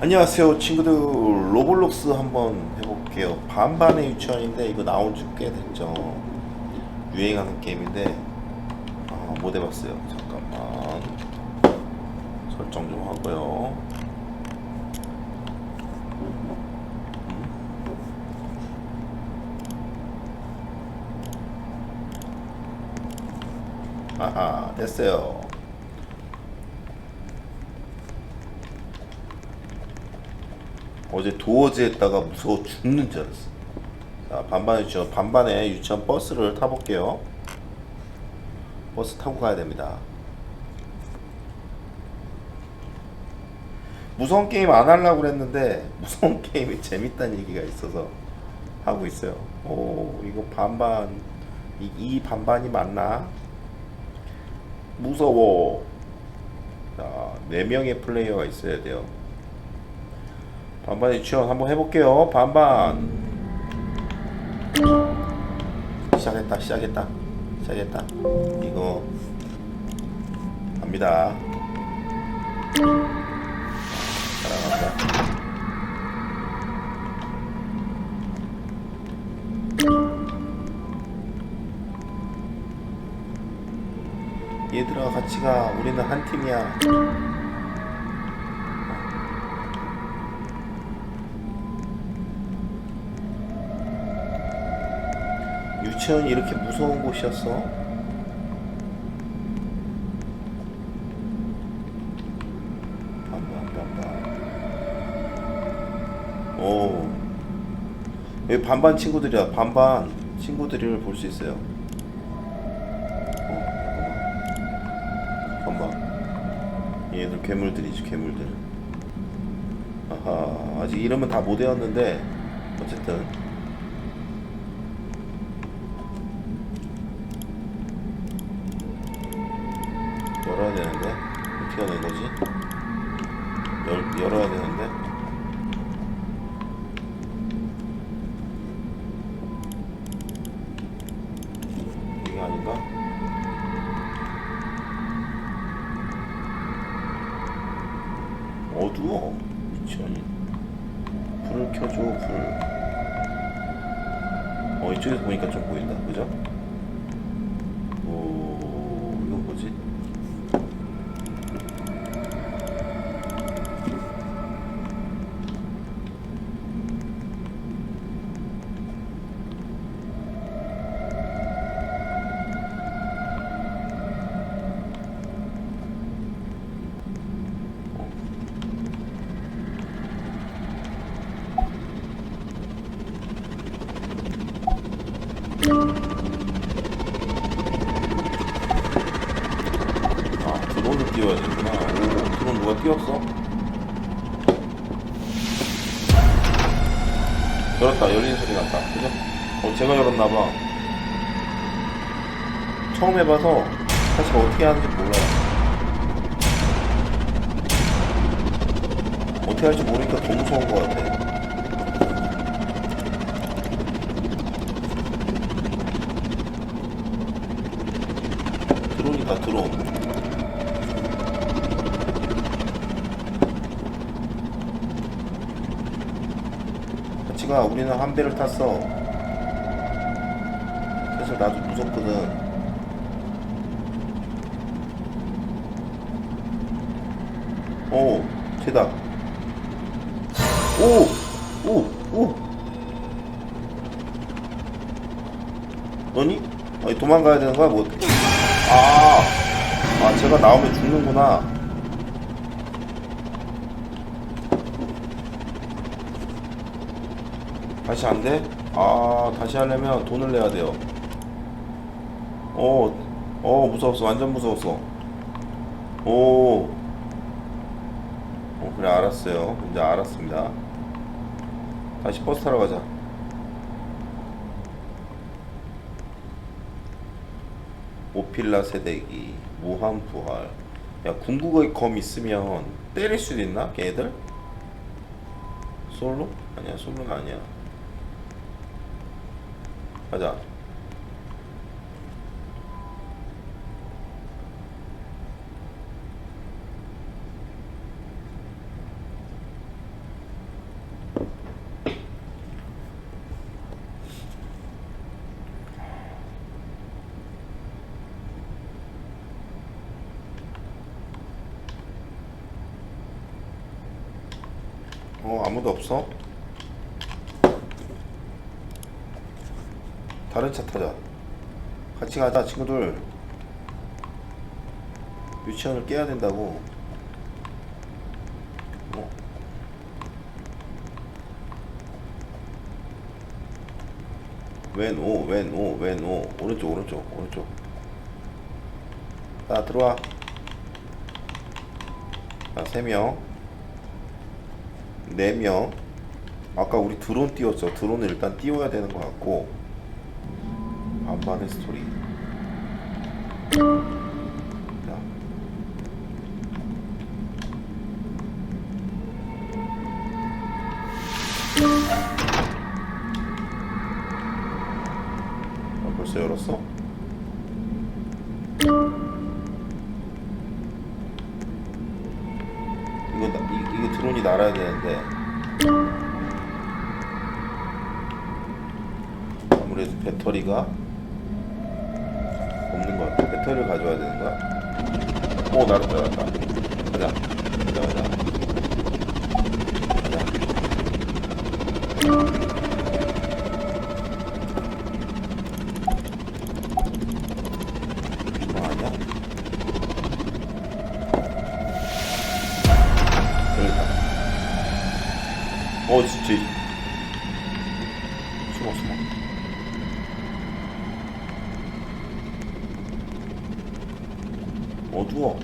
안녕하세요 친구들. 로블록스 한번 해볼게요. 반반의 유치원인데 이거 나온 지 꽤 됐죠 유행하는 게임인데 아, 못 해봤어요. 잠깐만. 설정 좀 하고요. 아하 됐어요 어제 도어즈 했다가 무서워 죽는 줄 알았어. 자, 반반 유치원, 반반에 유치원 버스를 타볼게요. 버스 타고 가야 됩니다. 무서운 게임 안 하려고 그랬는데, 무서운 게임이 재밌다는 얘기가 있어서 하고 있어요. 오, 이거 반반, 이, 이 반반이 맞나? 무서워. 자, 4명의 플레이어가 있어야 돼요. 반반 유치원 한번 해볼게요. 반반. 시작했다, 시작했다, 시작했다. 이거 갑니다. 사랑한다. 얘들아 같이 가. 우리는 한 팀이야. 유치원이 이렇게 무서운 곳이었어? 여기 반반 친구들이야. 반반 친구들을 볼 수 있어요. 어, 잠깐만. 반반. 얘들 괴물들이지 괴물들. 아하. 아직 이름은 다 못 외웠는데 어쨌든. 되는데 어떻게 하는 거지? 열, 열어야 되는데 이게 아닌가? 어두워 미치언이 불을 켜줘 불 어, 이쪽에서 보니까 좀 보인다 그죠? 누가 띄웠어? 열었다, 열리는 소리 났다. 그죠? 어, 제가 열었나봐. 처음 해봐서 사실 어떻게 하는지 몰라요. 어떻게 할지 모르니까 더 무서운 것 같아. 드론이다, 드 가. 우리는 한 배를 탔어. 그래서 나도 무섭거든. 오, 대다. 오, 오, 오. 너니? 아니, 도망가야 되는 거야? 뭐? 아, 아, 제가 나오면 죽는구나. 다시 안 돼? 아, 다시 하려면 돈을 내야 돼요. 어, 어, 무서웠어. 완전 무서웠어. 오. 어, 그래, 알았어요. 이제 알았습니다. 다시 버스 타러 가자. 오필라 세대기, 무한 부활. 야, 궁극의 검 있으면 때릴 수도 있나? 걔들? 솔로? 아니야, 솔로가 아니야. 가자. 어 아무도 없어? 다른 차 타자. 같이 가자 친구들. 유치원을 깨야 된다고. 어? 왼오 왼오 왼오 오른쪽 오른쪽 오른쪽. 자 들어와. 자 3명. 4명. 아까 우리 드론 띄웠죠 드론을 일단 띄워야 되는 것 같고 반반의 스토리 자. 아, 벌써 열었어? 이거 나, 이, 이거 드론이 날아야 되는데 아무래도 배터리가 없는 것 같아. 배터리를 가져와야 되는 거야. 오 날았다 날았다. 가자 가자 가자. 가자. 어 진짜 숨어 숨어. 어두워.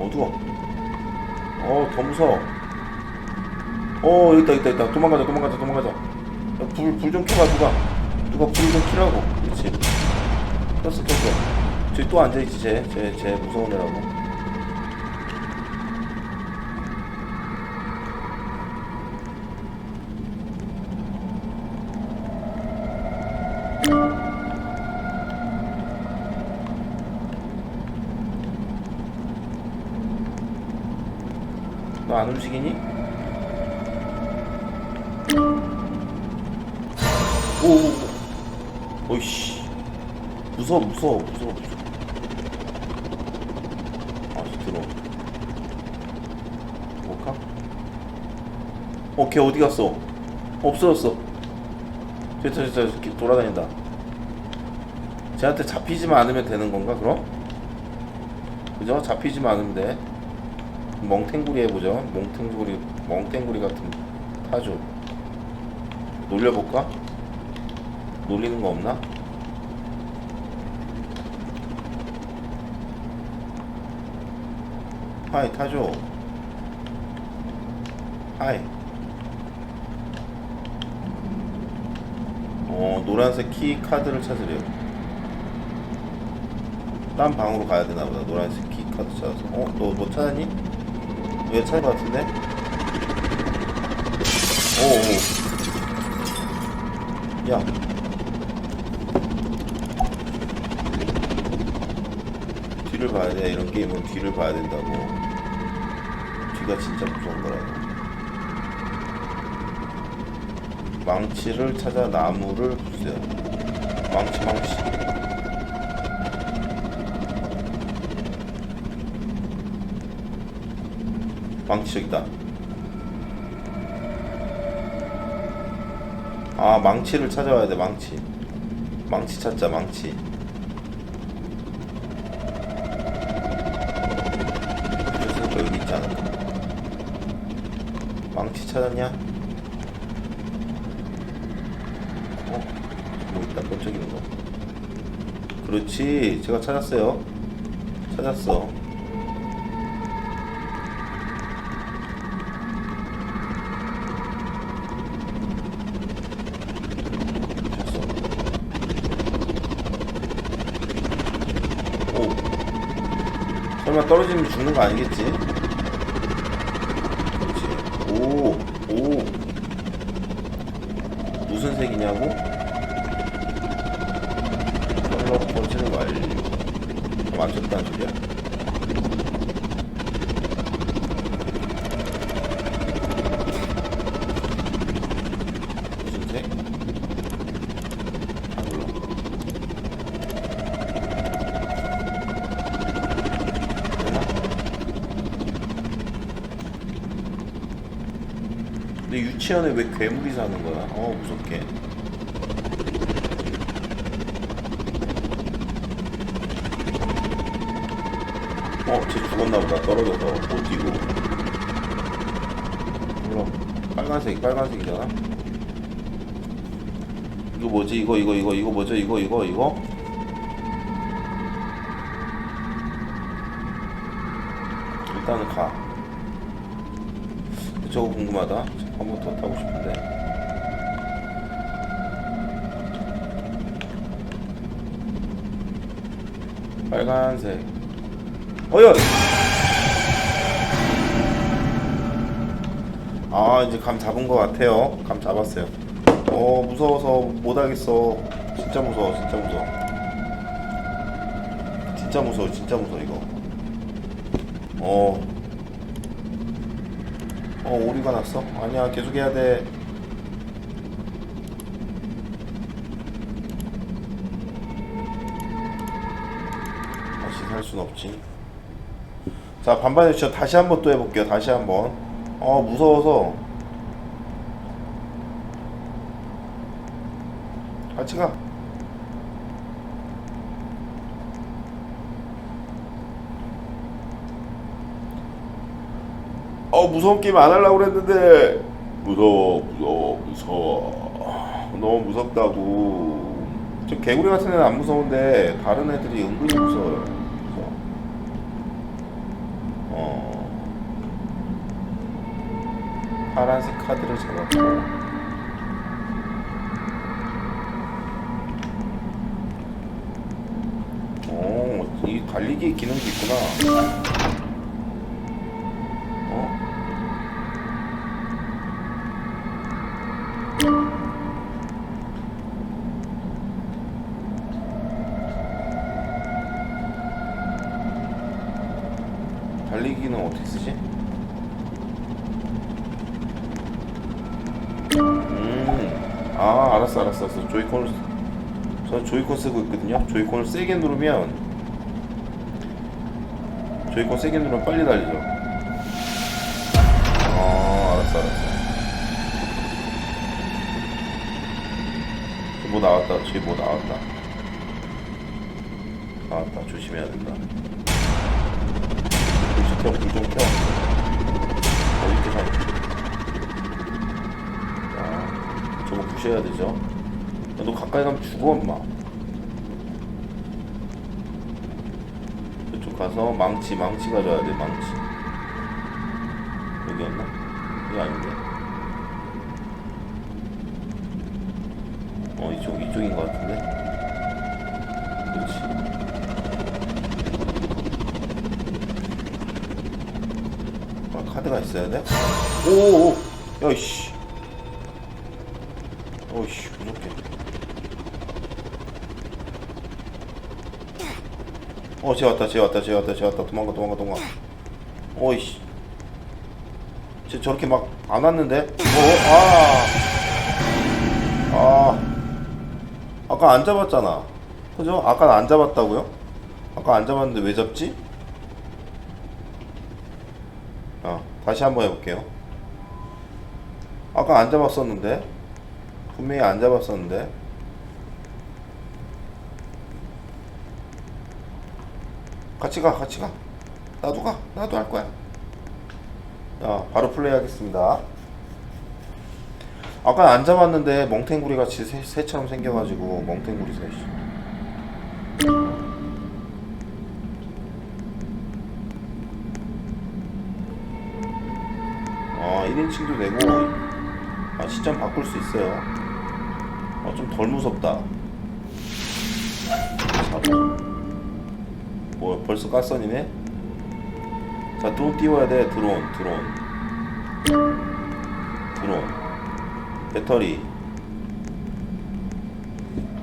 어두워. 어, 더 무서워. 어, 여기 있다, 있다, 있다. 도망가자, 도망가자, 도망가자. 야, 불, 불 좀 켜봐, 누가. 누가 불 좀 켜라고. 그렇지. 켰어, 켰어. 저기 또 앉아있지, 쟤. 쟤, 쟤 무서운 애라고. 너 안 움직이니? 무서워, 무서워. 아, 들어. 뭘까? 어, 걔 어디 갔어? 없어졌어. 저, 저, 저, 저, 돌아다닌다. 쟤한테 잡히지만 않으면 되는 건가, 그럼? 그죠? 잡히지만 않으면 돼. 멍탱구리 해보죠. 멍탱구리, 멍탱구리 같은 타조. 놀려볼까? 놀리는 거 없나? 하이 타조. 하이. 어 노란색 키 카드를 찾으래요. 딴 방으로 가야 되나 보다. 노란색 키 카드 찾아서. 어? 너 뭐 찾았니? 왜 찾은 것 같은데? 오오. 야. 뒤를 봐야 돼. 이런 게임은 뒤를 봐야 된다고. 뒤가 진짜 무서운 거라고. 망치를 찾아 나무를 부수세요. 망치, 망치. 망치 저기 있다. 아 망치를 찾아와야 돼 망치. 망치 찾자 망치. 그래서 여기 있지 않을까? 망치 찾았냐? 어? 뭐 있다 번쩍이는 거. 그렇지 제가 찾았어요. 찾았어. 떨어지면 죽는 거 아니겠지? 오, 오. 무슨 색이냐고? 컬러 퍼즐 완료. 맞췄다는 소리야? 무슨 색? 아, 몰라. 되나? 근데 유치원에 왜 괴물이 사는 거야? 어 무섭게. 어, 쟤 죽었나 보다. 떨어져서 못 뛰고. 그럼 빨간색, 빨간색이잖아. 이거 뭐지? 이거 이거 이거 이거 뭐죠? 이거 이거 이거? 일단은 가. 저거 궁금하다. 더 타고 싶은데. 빨간색. 어여! 아 이제 감 잡은 것 같아요. 감 잡았어요. 어 무서워서 못하겠어. 진짜 무서워. 진짜 무서워. 진짜 무서워. 진짜 무서워 이거. 어. 어 오리가 났어? 아니야 계속 해야 돼. 다시 살 순 없지. 자 반반의 유치원 다시 한번 또 해볼게요. 다시 한번. 어 무서워서. 같이 가. 어 무서운 게임 안 하려고 그랬는데. 무서워 무서워 무서워. 너무 무섭다고. 저 개구리 같은 애는 안 무서운데 다른 애들이 은근히 무서워요. 무서워. 어. 파란색 카드를 잡았고. 어, 이 달리기 기능도 있구나. 달리기는 어떻게 쓰지? 음, 아, 알았어, 알았어, 알았어. 조이콘을, 저 조이콘 쓰고 있거든요. 조이콘을 세게 누르면, 조이콘 세게 누르면 빨리 달리죠. 아, 알았어, 알았어. 뭐 나왔다, 저기 뭐 나왔다. 나왔다, 조심해야 된다. 켜, 불좀 켜. 어디 사 자, 저거 부셔야 되죠. 야, 너 가까이 가면 죽어, 엄마. 저쪽 가서 망치, 망치 가져야 돼, 망치. 여기였나? 여기 아닌데. 어, 이쪽, 이쪽인 것 같은데. 그렇지. 카드가 있어야 돼? 오오오! 야, 이씨. 어이씨, 무섭게. 어, 쟤 왔다, 쟤 왔다, 쟤 왔다, 쟤 왔다. 도망가, 도망가, 도망가. 어이씨. 쟤 저렇게 막 안 왔는데? 어, 아. 아. 아까 안 잡았잖아. 그죠? 아까 안 잡았다고요? 아까 안 잡았는데 왜 잡지? 아, 다시 한번 해볼게요. 아까 안 잡았었는데? 분명히 안 잡았었는데? 같이 가, 같이 가. 나도 가, 나도 할 거야. 자, 바로 플레이 하겠습니다. 아까 안 잡았는데 멍탱구리 같이 새, 새처럼 생겨가지고 멍탱구리 새. 1인칭도 되고 아 시점 바꿀 수 있어요. 어, 좀 덜 무섭다. 뭐 벌써 가선이네? 자 드론 띄워야 돼. 드론 드론. 드론. 배터리.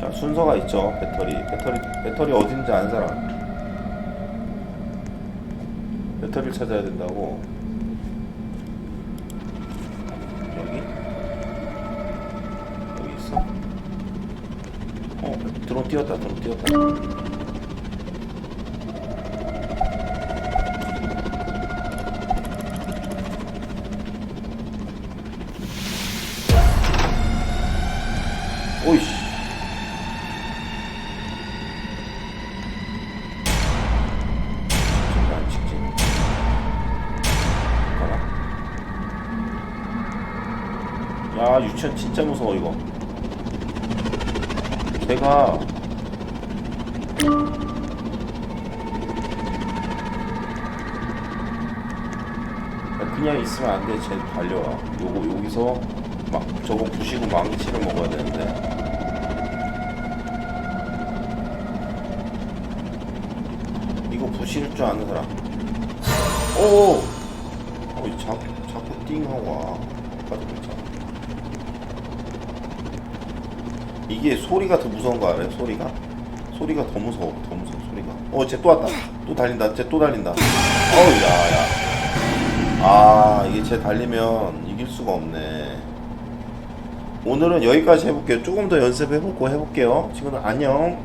자 순서가 있죠 배터리. 배터리 배터리 어딘지 아는 사람. 배터리를 찾아야 된다고 드론 띄웠다 드론 띄웠다. 오이씨. 안 찍지? 가라 유치원 진짜 무서워 이거. 제가 그냥 있으면 안 돼. 쟤 달려와. 요거 여기서 막 저거 부시고 망치를 먹어야 되는데. 이거 부실 줄 아는 사람. 오. 어, 자꾸 자꾸 띵 하고 와. 빠져버렸잖아. 이게 소리가 더 무서운 거 알아요? 소리가? 소리가 더 무서워. 더 무서워 소리가. 어, 쟤 또 왔다. 또 달린다. 쟤 또 달린다. 어우, 야, 야. 아 이게 제 달리면 이길 수가 없네 오늘은 여기까지 해볼게요 조금 더 연습해보고 해볼게요 친구들 안녕